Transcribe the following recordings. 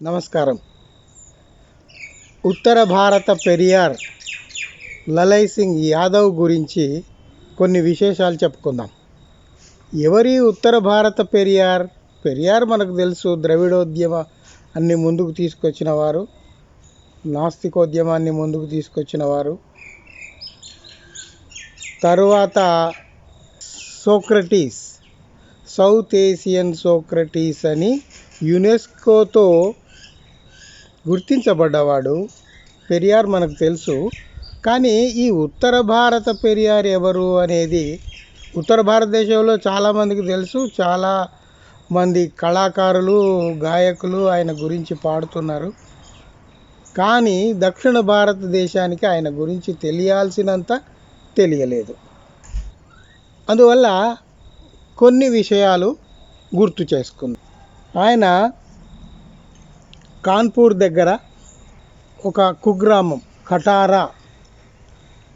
నమస్కారం. ఉత్తర భారత పెరియార్ లలయ్ సింగ్ యాదవ్ గురించి కొన్ని విశేషాలు చెప్పుకుందాం. ఎవరి ఉత్తర భారత పెరియార్? పెరియార్ మనకు తెలుసు ద్రవిడోద్యమ అన్ని ముందుకు తీసుకొచ్చిన వారు నాస్తికోద్యమాన్ని ముందుకు తీసుకొచ్చిన వారు. తరువాత సోక్రటీస్ సౌత్ ఏసియన్ సోక్రటీస్ అని యునెస్కోతో గుర్తించబడ్డవాడు. పెరియార్ మనకు తెలుసు. కానీ ఈ ఉత్తర భారత పెరియార్ ఎవరు అనేది ఉత్తర భారతదేశంలో చాలామందికి తెలుసు. చాలా మంది కళాకారులు గాయకులు ఆయన గురించి పాడుతున్నారు. కానీ దక్షిణ భారతదేశానికి ఆయన గురించి తెలియాల్సినంత తెలియలేదు. అందువల్ల కొన్ని విషయాలు గుర్తు చేసుకుంది. ఆయన కాన్పూర్ దగ్గర ఒక కుగ్రామం కటారా.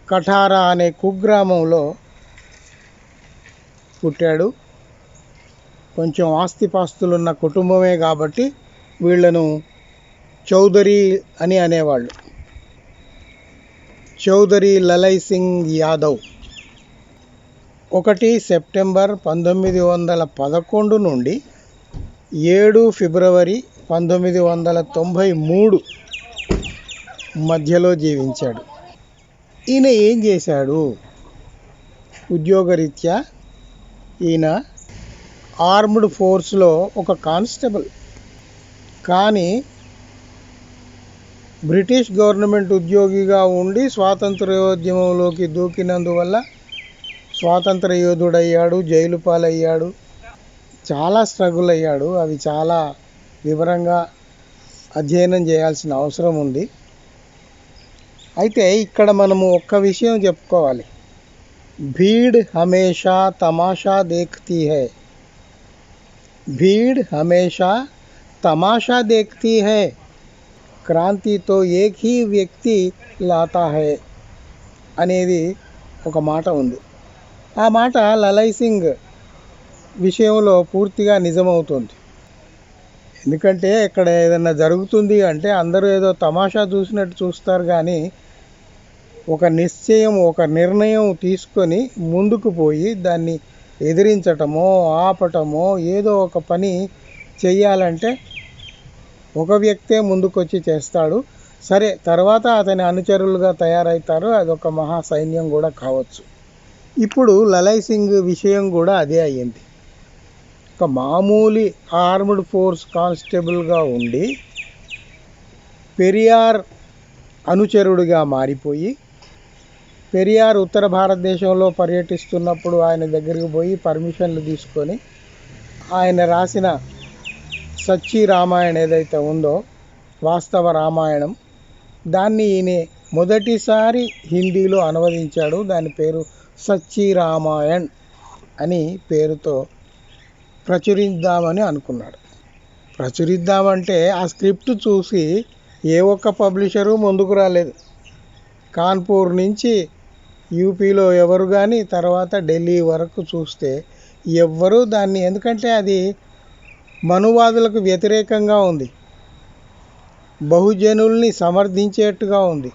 కటారా అనే కుగ్రామంలో పుట్టాడు. కొంచెం ఆస్తిపాస్తులున్న కుటుంబమే కాబట్టి వీళ్ళను చౌదరి అని అనేవాళ్ళు. చౌదరి లలయ్ సింగ్ యాదవ్. ఒకటి సెప్టెంబర్ పంతొమ్మిది వందల పదకొండు నుండి ఏడు ఫిబ్రవరి పంతొమ్మిది వందల తొంభై మూడు మధ్యలో జీవించాడు. ఈయన ఏం చేశాడు? ఉద్యోగరీత్యా ఈయన ఆర్మ్డ్ ఫోర్స్లో ఒక కానిస్టేబుల్. కానీ బ్రిటిష్ గవర్నమెంట్ ఉద్యోగిగా ఉండి స్వాతంత్రోద్యమంలోకి దూకినందువల్ల స్వాతంత్ర యోధుడయ్యాడు జైలు పాలయ్యాడు. చాలా స్ట్రగుల్ అయ్యాడు. అవి చాలా వివరంగా అధ్యయనం చేయాల్సిన అవసరం ఉంది. అయితే ఇక్కడ మనము ఒక్క విషయం చెప్పుకోవాలి. భీడ్ హమేషా తమాషా దేఖ్తీ హై. భీడ్ హమేషా తమాషా దేఖ్తీ హై. క్రాంతితో ఏక్ హీ వ్యక్తి లాతా హై అనేది ఒక మాట ఉంది. ఆ మాట లలై సింగ్ విషయంలో పూర్తిగా నిజమవుతుంది. ఎందుకంటే ఇక్కడ ఏదైనా జరుగుతుంది అంటే అందరూ ఏదో తమాషా చూసినట్టు చూస్తారు కానీ ఒక నిశ్చయం ఒక నిర్ణయం తీసుకొని ముందుకు పోయి దాన్ని ఎదిరించటమో ఆపటమో ఏదో ఒక పని చెయ్యాలంటే ఒక వ్యక్తే ముందుకొచ్చి చేస్తాడు. సరే తర్వాత అతని అనుచరులుగా తయారవుతారు అదొక మహా సైన్యం కూడా కావచ్చు. ఇప్పుడు లలై సింగ్ విషయం కూడా అదే అయ్యింది. ఒక మామూలు ఆర్మ్డ్ ఫోర్స్ కానిస్టేబుల్గా ఉండి పెరియార్ అనుచరుడిగా మారిపోయి పెరియార్ ఉత్తర భారతదేశంలో పర్యటిస్తున్నప్పుడు ఆయన దగ్గరికి పోయి పర్మిషన్లు తీసుకొని ఆయన రాసిన సచ్చి రామాయణ ఏదైతే ఉందో వాస్తవ రామాయణం దాన్ని ఈయన మొదటిసారి హిందీలో అనువదించాడు. దాని పేరు సచ్చి రామాయణ్ అని పేరుతో ప్రచురిద్దామని అనుకున్నాడు. ప్రచురిద్దామంటే ఆ స్క్రిప్ట్ చూసి ఏ ఒక్క పబ్లిషరు ముందుకు రాలేదు. కాన్పూర్ నుంచి యూపీలో ఎవరు కానీ తర్వాత ఢిల్లీ వరకు చూస్తే ఎవ్వరూ దాన్ని ఎందుకంటే అది మనువాదులకు వ్యతిరేకంగా ఉంది. బహుజనుల్ని సమర్థించేట్టుగా ఉంది.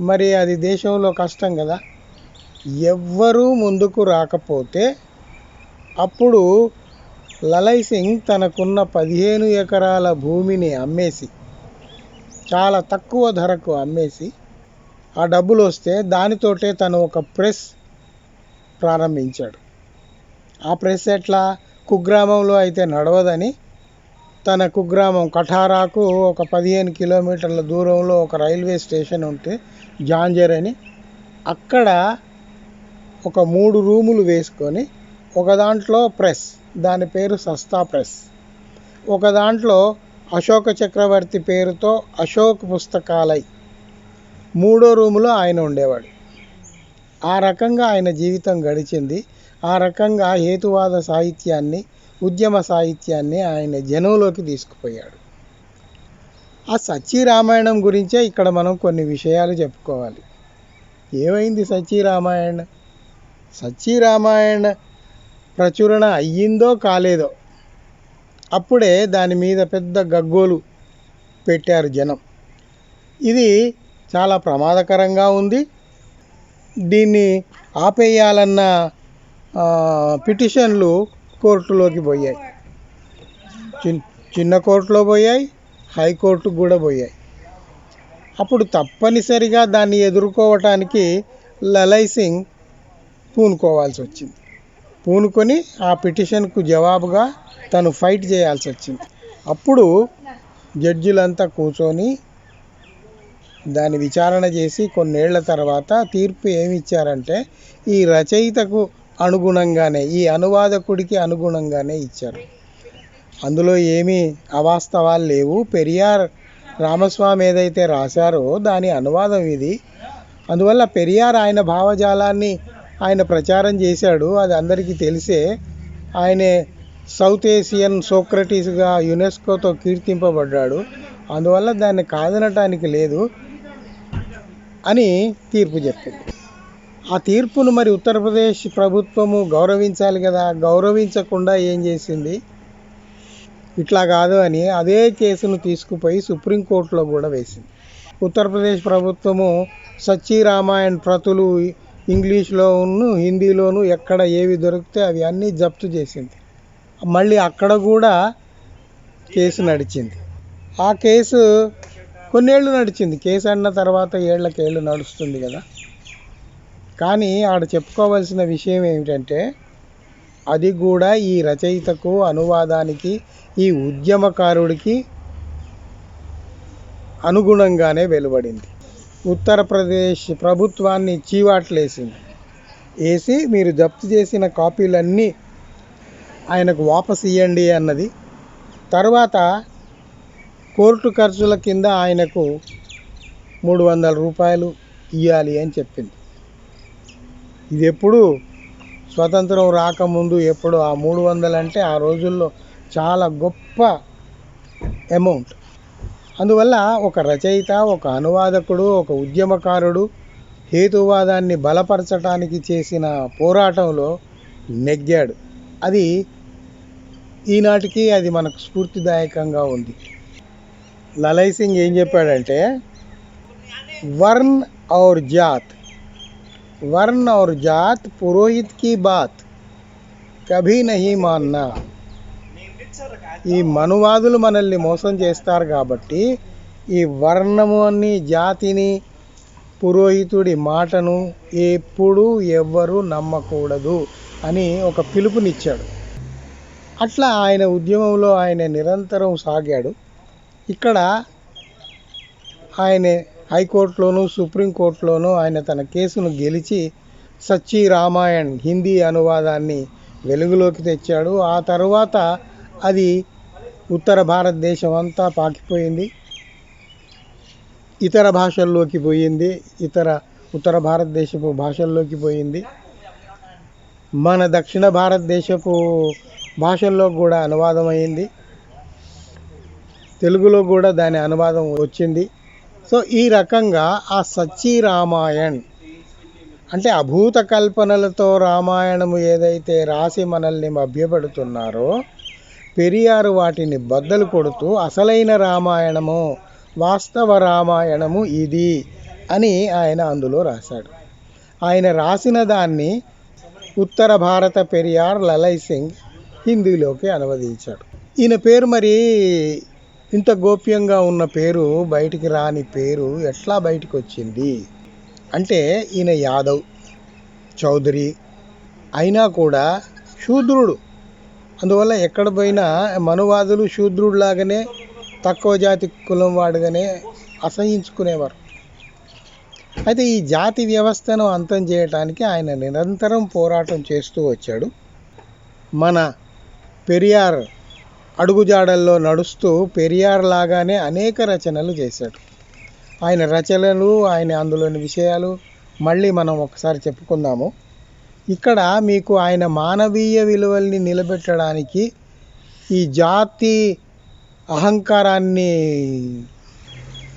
మరి అది దేశంలో కష్టం కదా. ఎవ్వరూ ముందుకు రాకపోతే అప్పుడు లలయ్ సింగ్ తనకున్న పదిహేను ఎకరాల భూమిని అమ్మేసి చాలా తక్కువ ధరకు అమ్మేసి ఆ డబ్బులు వస్తే దానితోటే తను ఒక ప్రెస్ ప్రారంభించాడు. ఆ ప్రెస్ ఎట్లా? కుగ్రామంలో అయితే నడవదని తన కుగ్రామం కఠారాకు ఒక పదిహేను కిలోమీటర్ల దూరంలో ఒక రైల్వే స్టేషన్ ఉంటే జాంజర్ అని అక్కడ ఒక మూడు రూములు వేసుకొని ఒక దాంట్లో ప్రెస్ దాని పేరు సస్తా ప్రెస్. ఒక దాంట్లో అశోక చక్రవర్తి పేరుతో అశోక్ పుస్తకాలయ్ మూడో రూములో ఆయన ఉండేవాడు. ఆ రకంగా ఆయన జీవితం గడిచింది. ఆ రకంగా హేతువాద సాహిత్యాన్ని ఉద్యమ సాహిత్యాన్ని ఆయన జనంలోకి తీసుకుపోయాడు. ఆ సచ్చి రామాయణం గురించే ఇక్కడ మనం కొన్ని విషయాలు చెప్పుకోవాలి. ఏమైంది సచ్చి రామాయణ సచ్చి రామాయణ ప్రచురణ అయ్యిందో కాలేదో అప్పుడే దాని మీద పెద్ద గగ్గోలు పెట్టారు జనం. ఇది చాలా ప్రమాదకరంగా ఉంది. దీన్ని ఆపేయాలన్న పిటిషన్లు కోర్టులోకి పోయాయి. చిన్ చిన్న కోర్టులో పోయాయి హైకోర్టుకు కూడా పోయాయి. అప్పుడు తప్పనిసరిగా దాన్ని ఎదుర్కోవటానికి లలై సింగ్ పూనుకోవాల్సి వచ్చింది. పూనుకొని ఆ పిటిషన్కు జవాబుగా తను ఫైట్ చేయాల్సి వచ్చింది. అప్పుడు జడ్జిలంతా కూర్చొని దాని విచారణ చేసి కొన్నేళ్ళ తర్వాత తీర్పు ఏమి ఇచ్చారంటే ఈ రచయితకు అనుగుణంగానే ఈ అనువాదకుడికి అనుగుణంగానే ఇచ్చారు. అందులో ఏమీ అవాస్తవాలు లేవు. పెరియార్ రామస్వామి ఏదైతే రాశారో దాని అనువాదం ఇది. అందువల్ల పెరియార్ ఆయన భావజాలాన్ని ఆయన ప్రచారం చేశాడు అది అందరికీ తెలిసే. ఆయనే సౌత్ ఏసియన్ సోక్రటీస్గా యునెస్కోతో కీర్తింపబడ్డాడు. అందువల్ల దాన్ని కాదనటానికి లేదు అని తీర్పు చెప్పింది ఆ తీర్పును మరి ఉత్తరప్రదేశ్ ప్రభుత్వము గౌరవించాలి కదా? గౌరవించకుండా ఏం చేసింది? ఇట్లా కాదు అని అదే కేసును తీసుకుపోయి సుప్రీంకోర్టులో కూడా వేసింది. ఉత్తరప్రదేశ్ ప్రభుత్వము సచ్చి రామాయణ్ ప్రతులు ఇంగ్లీష్లోను హిందీలోను ఎక్కడ ఏవి దొరికితే అవి అన్నీ జప్తు చేసింది. మళ్ళీ అక్కడ కూడా కేసు నడిచింది. ఆ కేసు కొన్నేళ్ళు నడిచింది. కేసు అన్న తర్వాత ఏళ్ళకేళ్ళు నడుస్తుంది కదా. కానీ ఆడ చెప్పుకోవాల్సిన విషయం ఏమిటంటే అది కూడా ఈ రచయితకు అనువాదానికి ఈ ఉద్యమకారుడికి అనుగుణంగానే వెలువడింది. ఉత్తరప్రదేశ్ ప్రభుత్వాన్ని చీవాట్లేసింది. వేసి మీరు జప్తు చేసిన కాపీలన్నీ ఆయనకు వాపసు ఇవ్వండి అన్నది. తర్వాత కోర్టు ఖర్చుల కింద ఆయనకు మూడు వందల రూపాయలు ఇవ్వాలి అని చెప్పింది. ఇది ఎప్పుడు స్వతంత్రం రాకముందు ఎప్పుడు ఆ మూడు వందలు అంటే ఆ రోజుల్లో చాలా గొప్ప అమౌంట్. అందువల్ల ఒక రచయిత ఒక అనువాదకుడు ఒక ఉద్యమకారుడు హేతువాదాన్ని బలపరచటానికి చేసిన పోరాటంలో నెగ్గాడు. అది ఈనాటికి అది మనకు స్ఫూర్తిదాయకంగా ఉంది. లలయ్ సింగ్ ఏం చెప్పాడంటే వర్న్ ఔర్ జాత్ వర్న్ ఔర్ జాత్ పురోహిత్కి బాత్ కభీ నహీ మాన్నా. ఈ మనువాదులు మనల్ని మోసం చేస్తారు కాబట్టి ఈ వర్ణము అని జాతిని పురోహితుడి మాటను ఎప్పుడు ఎవ్వరూ నమ్మకూడదు అని ఒక పిలుపునిచ్చాడు. అట్లా ఆయన ఉద్యమంలో ఆయన నిరంతరం సాగాడు. ఇక్కడ ఆయన హైకోర్టులోను సుప్రీంకోర్టులోను ఆయన తన కేసును గెలిచి సచ్చి రామాయణ్ హిందీ అనువాదాన్ని వెలుగులోకి తెచ్చాడు. ఆ తర్వాత అది ఉత్తర భారతదేశం అంతా పాకిపోయింది. ఇతర భాషల్లోకి పోయింది. ఇతర ఉత్తర భారతదేశపు భాషల్లోకి పోయింది. మన దక్షిణ భారతదేశపు భాషల్లో కూడా అనువాదం అయింది తెలుగులో కూడా దాని అనువాదం వచ్చింది. సో ఈ రకంగా ఆ సచ్చి రామాయణ్ అంటే అభూత కల్పనలతో రామాయణము ఏదైతే రాసి మనల్ని మభ్యపెడుతున్నారో పెరియారు వాటిని బద్దలు కొడుతూ అసలైన రామాయణము వాస్తవ రామాయణము ఇది అని ఆయన అందులో రాశాడు. ఆయన రాసిన దాన్ని ఉత్తర భారత పెరియార్ లలై సింగ్ హిందీలోకి అనువదించాడు. ఈయన పేరు మరి ఇంత గోప్యంగా ఉన్న పేరు బయటికి రాని పేరు ఎట్లా బయటకు వచ్చింది అంటే ఈయన యాదవ్ చౌదరి అయినా కూడా శూద్రుడు. అందువల్ల ఎక్కడ పోయినా మనువాదులు శూద్రుడిలాగానే తక్కువ జాతి కులం వాడుగానే అసహించుకునేవారు. అయితే ఈ జాతి వ్యవస్థను అంతం చేయటానికి ఆయన నిరంతరం పోరాటం చేస్తూ వచ్చాడు. మన పెరియార్ అడుగుజాడల్లో నడుస్తూ పెరియార్ లాగానే అనేక రచనలు చేశాడు. ఆయన రచనలు ఆయన అందులోని విషయాలు మళ్ళీ మనం ఒకసారి చెప్పుకుందాము. ఇక్కడ మీకు ఆయన మానవీయ విలువల్ని నిలబెట్టడానికి ఈ జాతి అహంకారాన్ని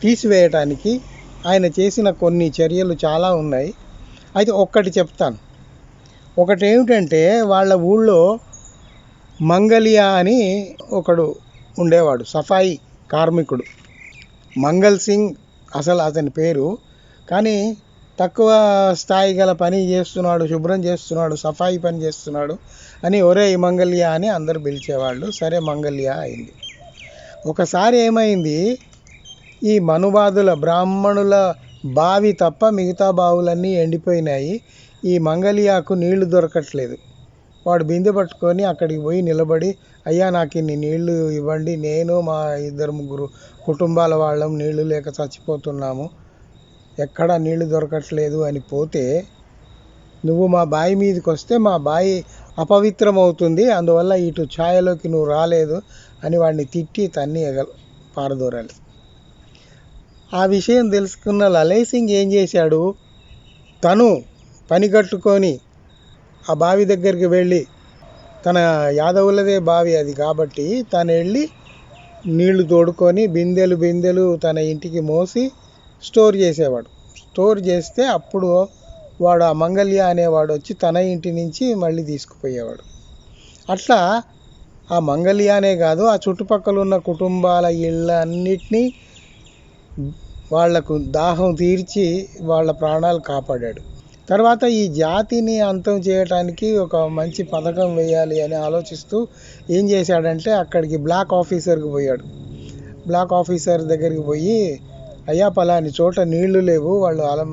తీసివేయటానికి ఆయన చేసిన కొన్ని చర్యలు చాలా ఉన్నాయి. అయితే ఒక్కటి చెప్తాను. ఒకటి ఏమిటంటే వాళ్ళ ఊళ్ళో మంగలియా అని ఒకడు ఉండేవాడు సఫాయి కార్మికుడు. మంగల్ సింగ్ అసలు అతని పేరు. కానీ తక్కువ స్థాయి గల పని చేస్తున్నాడు శుభ్రం చేస్తున్నాడు సఫాయి పని చేస్తున్నాడు అని ఒరే మంగళ్య అని అందరు పిలిచేవాళ్ళు. సరే మంగళ్య అయింది. ఒకసారి ఏమైంది? ఈ మనువాదుల బ్రాహ్మణుల బావి తప్ప మిగతా బావులన్నీ ఎండిపోయినాయి. ఈ మంగళియాకు నీళ్ళు దొరకట్లేదు. వాడు బిందె పట్టుకొని అక్కడికి పోయి నిలబడి అయ్యా నాకు ఇన్ని నీళ్ళు ఇవ్వండి. నేను మా ఇద్దరు ముగ్గురు కుటుంబాల వాళ్ళం నీళ్ళు లేక చచ్చిపోతున్నాము. ఎక్కడ నీళ్ళు దొరకట్లేదు అని పోతే నువ్వు మా బావి మీదకి వస్తే మా బావి అపవిత్రం అవుతుంది అందువల్ల ఇటు ఛాయలోకి నువ్వు రాలేదు అని వాడిని తిట్టి తన్ని ఎగ పారదోరాలి. ఆ విషయం తెలుసుకున్న లలయ్ సింగ్ ఏం చేశాడు? తను పని కట్టుకొని ఆ బావి దగ్గరికి వెళ్ళి తన యాదవులదే బావి అది కాబట్టి తను వెళ్ళి నీళ్ళు తోడుకొని బిందెలు బిందెలు తన ఇంటికి మోసి స్టోర్ చేసేవాడు. స్టోర్ చేస్తే అప్పుడు వాడు ఆ మంగళ్య అనేవాడు వచ్చి తన ఇంటి నుంచి మళ్ళీ తీసుకుపోయేవాడు. అట్లా ఆ మంగళ్యానే కాదు ఆ చుట్టుపక్కల ఉన్న కుటుంబాల ఇళ్ళన్నిటినీ వాళ్ళకు దాహం తీర్చి వాళ్ళ ప్రాణాలు కాపాడాడు. తర్వాత ఈ జాతిని అంతం చేయడానికి ఒక మంచి పథకం వేయాలి అని ఆలోచిస్తూ ఏం చేశాడంటే అక్కడికి బ్లాక్ ఆఫీసర్కి పోయాడు. బ్లాక్ ఆఫీసర్ దగ్గరికి పోయి అయ్యా పలాని చోట నీళ్ళు లేవు వాళ్ళు అలం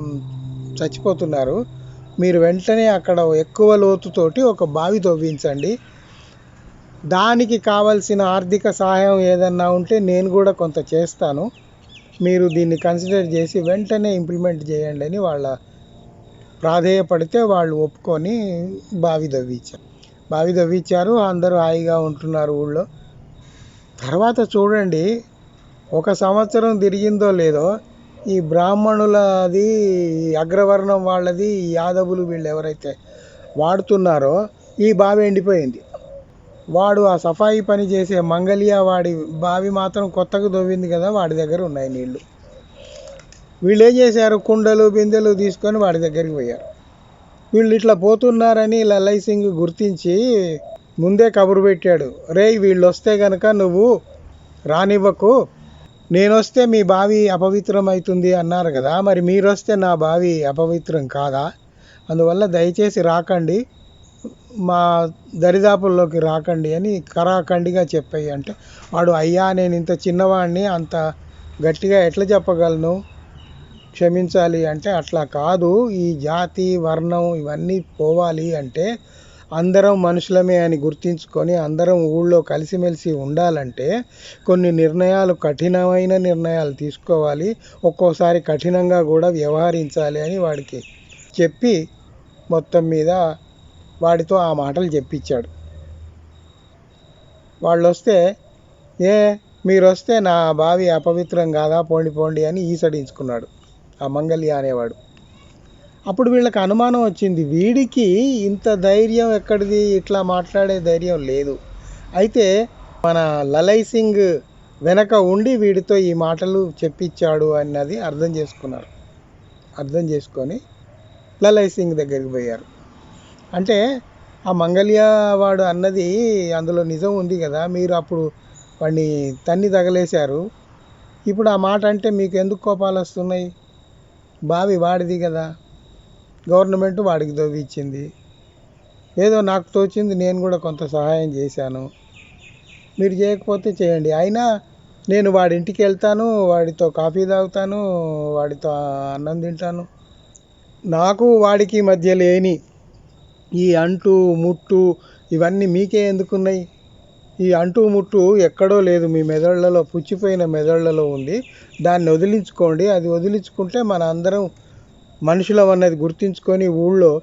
చచ్చిపోతున్నారు. మీరు వెంటనే అక్కడ ఎక్కువ లోతుతోటి ఒక బావి తవ్వించండి. దానికి కావలసిన ఆర్థిక సహాయం ఏదన్నా ఉంటే నేను కూడా కొంత చేస్తాను. మీరు దీన్ని కన్సిడర్ చేసి వెంటనే ఇంప్లిమెంట్ చేయండి అని వాళ్ళ ప్రాధేయపడితే వాళ్ళు ఒప్పుకొని బావి తవ్వించారు. బావి తవ్వించారు అందరూ హాయిగా ఉంటున్నారు ఊళ్ళో. తర్వాత చూడండి ఒక సంవత్సరం తిరిగిందో లేదో ఈ బ్రాహ్మణులది అగ్రవర్ణం వాళ్ళది ఈ యాదవులు వీళ్ళు ఎవరైతే వాడుతున్నారో ఈ బావి ఎండిపోయింది. వాడు ఆ సఫాయి పని చేసే మంగళియా వాడి బావి మాత్రం కొత్తగా దొవ్వింది కదా వాడి దగ్గర ఉన్నాయి నీళ్ళు. వీళ్ళు ఏం చేశారు? కుండలు బిందెలు తీసుకొని వాడి దగ్గరికి పోయారు. వీళ్ళు ఇట్లా పోతున్నారని లల్లయ్ సింగ్ గుర్తించి ముందే కబురు పెట్టాడు. రేయ్ వీళ్ళు వస్తే కనుక నువ్వు రానివ్వకు నేను వస్తే మీ బావి అపవిత్రం అవుతుంది అన్నారు కదా మరి మీరు వస్తే నా బావి అపవిత్రం కాదా? అందువల్ల దయచేసి రాకండి మా దరిదాపుల్లోకి రాకండి అని కరాఖండిగా చెప్పాయి అంటే వాడు అయ్యా నేను ఇంత చిన్నవాడిని అంత గట్టిగా ఎట్లా చెప్పగలను? క్షమించాలి అంటే అట్లా కాదు ఈ జాతి వర్ణం ఇవన్నీ పోవాలి అంటే అందరం మనుషులమే అని గుర్తించుకొని అందరం ఊళ్ళో కలిసిమెలిసి ఉండాలంటే కొన్ని నిర్ణయాలు కఠినమైన నిర్ణయాలు తీసుకోవాలి. ఒక్కోసారి కఠినంగా కూడా వ్యవహరించాలి అని వాడికి చెప్పి మొత్తం మీద వాడితో ఆ మాటలు చెప్పించాడు. వాళ్ళు వస్తే ఏ మీరు వస్తే నా బావి అపవిత్రం కాదా? పోండి పోండి అని ఈసడించుకున్నాడు. ఆ మంగళ్య అనేవాడు. అప్పుడు వీళ్ళకి అనుమానం వచ్చింది వీడికి ఇంత ధైర్యం ఎక్కడిది? ఇట్లా మాట్లాడే ధైర్యం లేదు. అయితే మన లలై సింగ్ వెనక ఉండి వీడితో ఈ మాటలు చెప్పించాడు అన్నది అర్థం చేసుకున్నారు. అర్థం చేసుకొని లలై సింగ్ దగ్గరికి పోయారు. అంటే ఆ మంగళ్యవాడు అన్నది అందులో నిజం ఉంది కదా మీరు అప్పుడు వాడిని తన్ని తగలేశారు. ఇప్పుడు ఆ మాట అంటే మీకు ఎందుకు కోపాలు వస్తున్నాయి? బావి వాడిది కదా. గవర్నమెంట్ వాడికి తవ్విచ్చింది ఏదో నాకు తోచింది నేను కూడా కొంత సహాయం చేశాను. మీరు చేయకపోతే చేయండి. అయినా నేను వాడి ఇంటికి వెళ్తాను వాడితో కాఫీ తాగుతాను వాడితో అన్నం తింటాను. నాకు వాడికి మధ్య లేని ఈ అంటు ముట్టు ఇవన్నీ మీకే ఎందుకున్నాయి? ఈ అంటు ముట్టు ఎక్కడో లేదు. మీ మెదళ్ళలో పుచ్చిపోయిన మెదళ్ళలో ఉంది. దాన్ని వదిలించుకోండి. అది వదిలించుకుంటే మన అందరం మనుషులం అన్నది గుర్తించుకొని ఊళ్ళో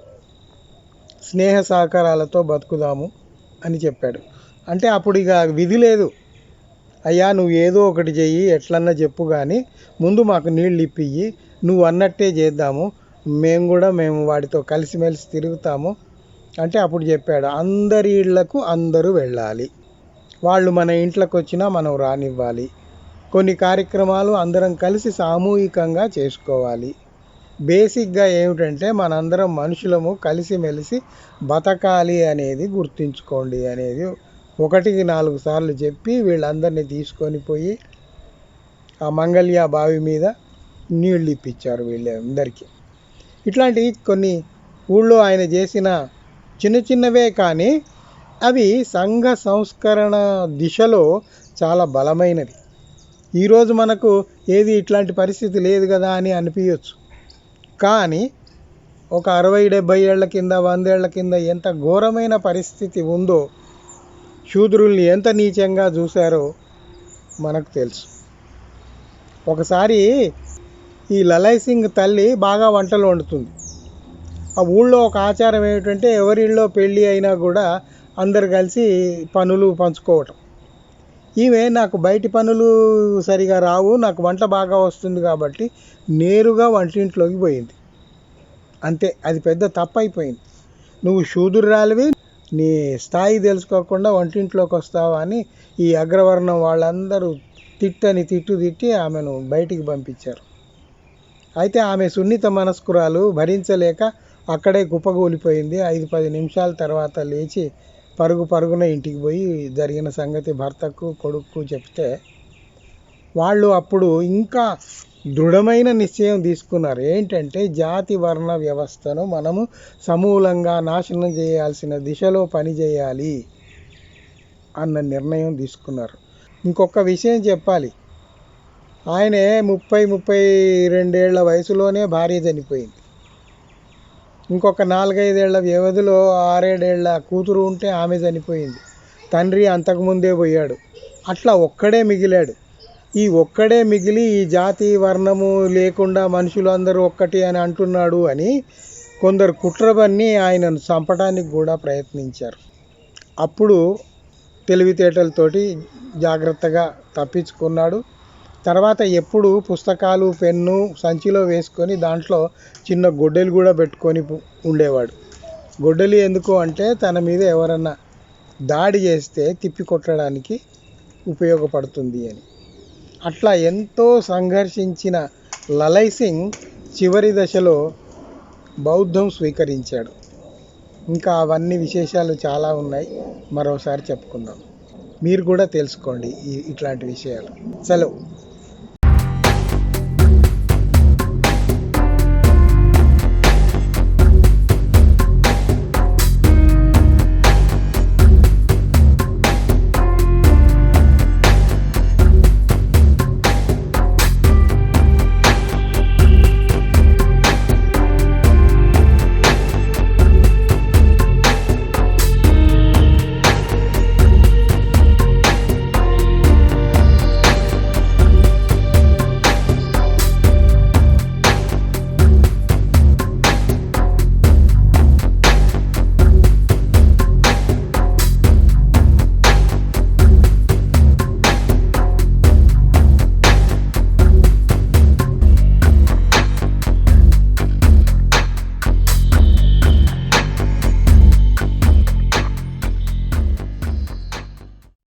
స్నేహ సహకారాలతో బతుకుదాము అని చెప్పాడు. అంటే అప్పుడు ఇక విధి లేదు. అయ్యా నువ్వు ఏదో ఒకటి చెయ్యి ఎట్లన్నా చెప్పు కానీ ముందు మాకు నీళ్ళు ఇప్పియ్యి నువ్వు అన్నట్టే చేద్దాము. మేము కూడా మేము వాడితో కలిసిమెలిసి తిరుగుతాము అంటే అప్పుడు చెప్పాడు. అందరి ఇళ్ళకు అందరూ వెళ్ళాలి. వాళ్ళు మన ఇంట్లోకి వచ్చినా మనం రానివ్వాలి. కొన్ని కార్యక్రమాలు అందరం కలిసి సామూహికంగా చేసుకోవాలి. బేసిక్గా ఏమిటంటే మనందరం మనుషులము కలిసిమెలిసి బతకాలి అనేది గుర్తుంచుకోండి అనేది ఒకటికి నాలుగు సార్లు చెప్పి వీళ్ళందరినీ తీసుకొని పోయి ఆ మంగళ్య బావి మీద నీళ్ళు ఇప్పించారు వీళ్ళందరికీ ఇట్లాంటి కొన్ని ఊళ్ళో ఆయన చేసిన చిన్న చిన్నవే కానీ అవి సంఘ సంస్కరణ దిశలో చాలా బలమైనవి. ఈరోజు మనకు ఏది ఇట్లాంటి పరిస్థితి లేదు కదా అని అనిపించవచ్చు కానీ ఒక అరవై డెబ్బై ఏళ్ళ కింద వందేళ్ళ కింద ఎంత ఘోరమైన పరిస్థితి ఉందో శూద్రుల్ని ఎంత నీచంగా చూశారో మనకు తెలుసు. ఒకసారి ఈ లలయ్ సింగ్ తల్లి బాగా వంటలు వండుతుంది. ఆ ఊళ్ళో ఒక ఆచారం ఏమిటంటే ఎవరిళ్ళో పెళ్ళి అయినా కూడా అందరు కలిసి పనులు పంచుకోవటం. ఈమె నాకు బయటి పనులు సరిగా రావు నాకు వంట బాగా వస్తుంది కాబట్టి నేరుగా వంటింట్లోకి పోయింది. అంతే అది పెద్ద తప్పు అయిపోయింది. నువ్వు శూదురాలివి నీ స్థాయి తెలుసుకోకుండా వంటింట్లోకి వస్తావా అని ఈ అగ్రవర్ణం వాళ్ళందరూ తిట్టని తిట్టు తిట్టి ఆమెను బయటికి పంపించారు. అయితే ఆమె సున్నిత మనస్కురాలు భరించలేక అక్కడే కుప్పగూలిపోయింది. ఐదు పది నిమిషాల తర్వాత లేచి పరుగు పరుగున ఇంటికి పోయి జరిగిన సంగతి భర్తకు కొడుకు చెప్తే వాళ్ళు అప్పుడు ఇంకా దృఢమైన నిశ్చయం తీసుకున్నారు. ఏంటంటే జాతి వర్ణ వ్యవస్థను మనము సమూలంగా నాశనం చేయాల్సిన దిశలో పనిచేయాలి అన్న నిర్ణయం తీసుకున్నారు. ఇంకొక విషయం చెప్పాలి. ఆయనే ముప్పై ముప్పై రెండేళ్ళ వయసులోనే భార్య చనిపోయింది. ఇంకొక నాలుగైదేళ్ళ వ్యవధిలో ఆరేడేళ్ళ కూతురు ఉంటే ఆమె చనిపోయింది. తండ్రి అంతకుముందే పోయాడు. అట్లా ఒక్కడే మిగిలాడు. ఈ ఒక్కడే మిగిలి ఈ జాతి వర్ణము లేకుండా మనుషులు అందరూ ఒక్కటి అని అంటున్నాడు అని కొందరు కుట్రబన్ని ఆయనను చంపడానికి కూడా ప్రయత్నించారు. అప్పుడు తెలివితేటలతోటి జాగ్రత్తగా తప్పించుకున్నాడు. తర్వాత ఎప్పుడు పుస్తకాలు పెన్ను సంచిలో వేసుకొని దాంట్లో చిన్న గొడ్డలి కూడా పెట్టుకొని ఉండేవాడు. గొడ్డలి ఎందుకు అంటే తన మీద ఎవరన్నా దాడి చేస్తే తిప్పి కొట్టడానికి ఉపయోగపడుతుంది అని. అట్లా ఎంతో సంఘర్షించిన లలై సింగ్ చివరి దశలో బౌద్ధం స్వీకరించాడు. ఇంకా అవన్నీ విశేషాలు చాలా ఉన్నాయి. మరోసారి చెప్పుకుందాం. మీరు కూడా తెలుసుకోండి ఇట్లాంటి విషయాలు. సెలవు